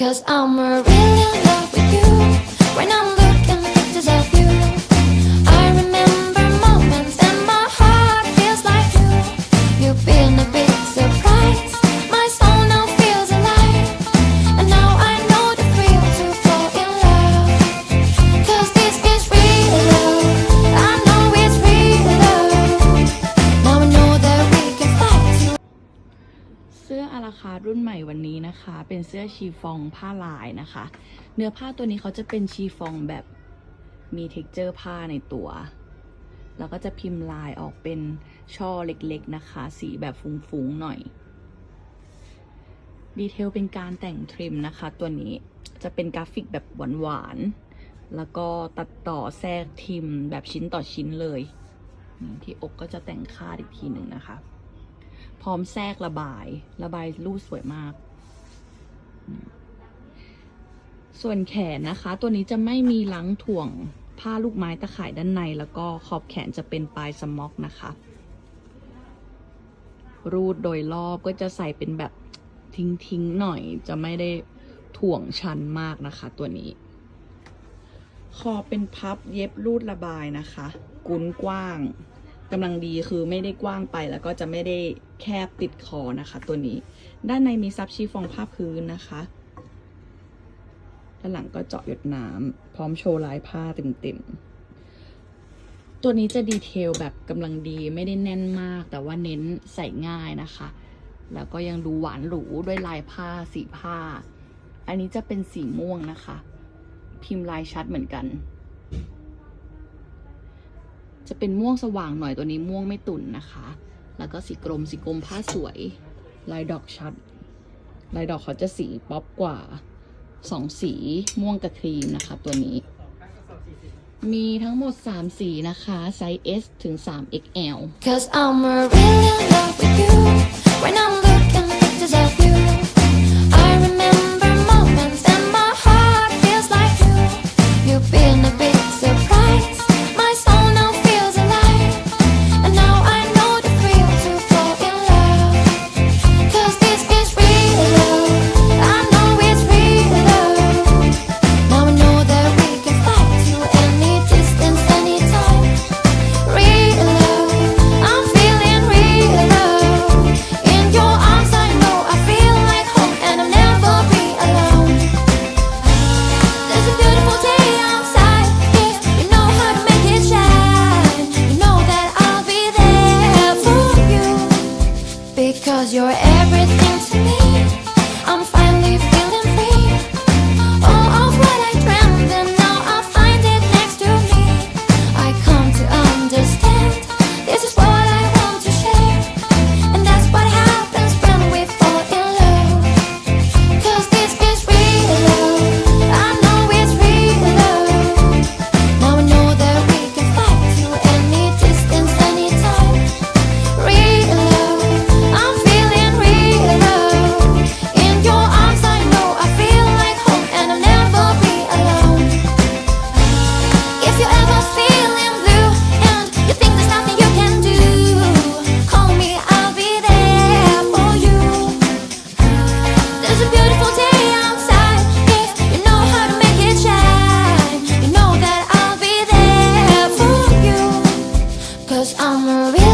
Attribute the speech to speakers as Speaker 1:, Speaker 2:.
Speaker 1: Cause I'm really in love with you. When I'm looking at pictures
Speaker 2: ออาราคารุ่นใหม่วันนี้นะคะ เป็นเสื้อชีฟองผ้าลายนะคะ เนื้อผ้าตัวนี้เขาจะเป็นชีฟองแบบมีเท็กเจอร์ผ้าในตัว แล้วก็จะพิมพ์ลายออกเป็นช่อเล็กๆนะคะ สีแบบฟุ้งๆหน่อย ดีเทลเป็นการแต่งทริมนะคะ ตัวนี้จะเป็นกราฟิกแบบหวานๆ แล้วก็ตัดต่อแทรกทิมแบบชิ้นต่อชิ้นเลย ที่อกก็จะแต่งคาดอีกทีหนึ่งนะคะ พร้อมแทรกระบาย ระบายรูดสวยมาก ส่วนแขนนะคะ ตัวนี้จะไม่มีลังถ่วงผ้าลูกไม้ตะข่ายด้านใน แล้วก็ขอบแขนจะเป็นปลายสม็อกนะคะ รูดโดยรอบก็จะใส่เป็นแบบทิ้งๆหน่อย จะไม่ได้ถ่วงชันมากนะคะ ตัวนี้ คอเป็นพับเย็บรูดระบายนะคะ กุนกว้าง กำลังดีคือไม่ได้กว้างไปแล้วก็จะไม่ได้แคบติดคอนะคะ ตัวนี้ ด้านในมีซับชีฟองผ้าพื้นนะคะ ด้านหลังก็เจาะหยดน้ำพร้อมโชว์ลายผ้าเต็มๆ ตัวนี้จะดีเทลแบบกำลังดีไม่ได้แน่นมาก แต่ว่าเน้นใส่ง่ายนะคะ แล้วก็ยังดูหวานหรูด้วยลายผ้าสีผ้า อันนี้จะเป็นสีม่วงนะคะ พิมพ์ลายชัดเหมือนกัน จะเป็นม่วงสว่างหน่อยตัวนี้ม่วงไม่ตุ่นนะคะ แล้วก็สีกรมสีกรมผ้าสวย ลายดอกชัด ลายดอกเขาจะสีป๊อปกว่าสองสีม่วงกับครีมนะคะ ตัวนี้ มีทั้งหมด 3 สีนะคะ ไซส์ S ถึง 3XL
Speaker 1: Cause I'm really in love with you. When I'm because you're everything to me. I'm finally. I'm a real